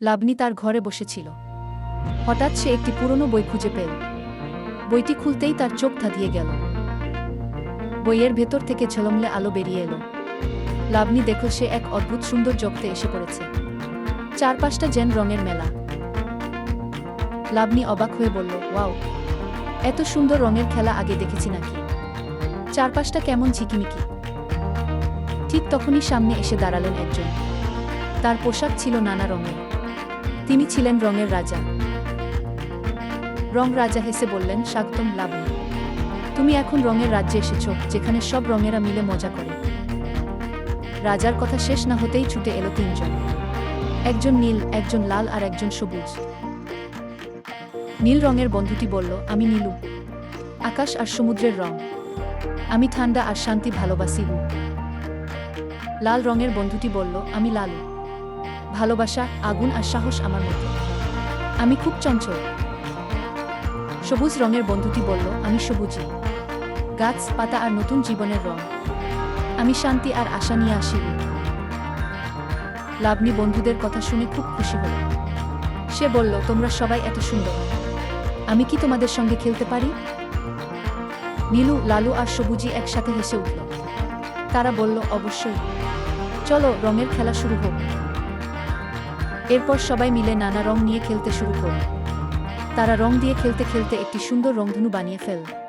লাবণী তার ঘরে বসেছিল। হঠাৎ সে একটি পুরনো বই খুঁজে পেল। বইটি খুলতেই তার চোখ ধাঁধিয়ে গেল। বইয়ের ভেতর থেকে ঝলমলে আলো বেরিয়ে এলো। লাবণী দেখল সে এক অদ্ভুত সুন্দর জগতে এসে পড়েছে। চারপাশটা যেন রঙের মেলা। লাবণী অবাক হয়ে বলল, ওয়াও, এত সুন্দর রঙের খেলা আগে দেখেছি নাকি? চারপাশটা কেমন ঝিকিমিকি? ঠিক তখনই সামনে এসে দাঁড়ালেন একজন। তার পোশাক ছিল নানা রঙের। তিনি ছিলেন রঙের রাজা। রং রাজা হেসে বললেন, স্বাগতম লাবণী তুমি এখন রঙের রাজ্যে এসেছ, যেখানে সব রঙেরা মিলে মজা করে। রাজার কথা শেষ না হতেই ছুটে এলো তিনজন। একজন নীল, একজন লাল আর একজন সবুজ। নীল রঙের বন্ধুটি বলল, আমি নীলু। আকাশ আর সমুদ্রের রং। আমি ঠান্ডা আর শান্তি ভালোবাসি। লাল রঙের বন্ধুটি বলল, আমি লালু। ভালোবাসা, আগুন আর সাহস আমার মধ্যে আমি খুব চঞ্চল। সবুজ রঙের বন্ধুটি বলল, আমি সবুজই গাছ, পাতা আর নতুন জীবনের রং। আমি শান্তি আর আশা নিয়ে আসি লাবণী বন্ধুদের কথা শুনে খুব খুশি হল। সে বলল, তোমরা সবাই এত সুন্দর। আমি কি তোমাদের সঙ্গে খেলতে পারি? নীলু, লালু আর সবুজি একসাথে হেসে উঠল। তারা বলল, অবশ্যই। চলো, রঙের খেলা শুরু হোক। এরপর সবাই মিলে নানা রং নিয়ে খেলতে শুরু করল। তারা রং দিয়ে খেলতে খেলতে একটি সুন্দর রংধনু বানিয়ে ফেলল।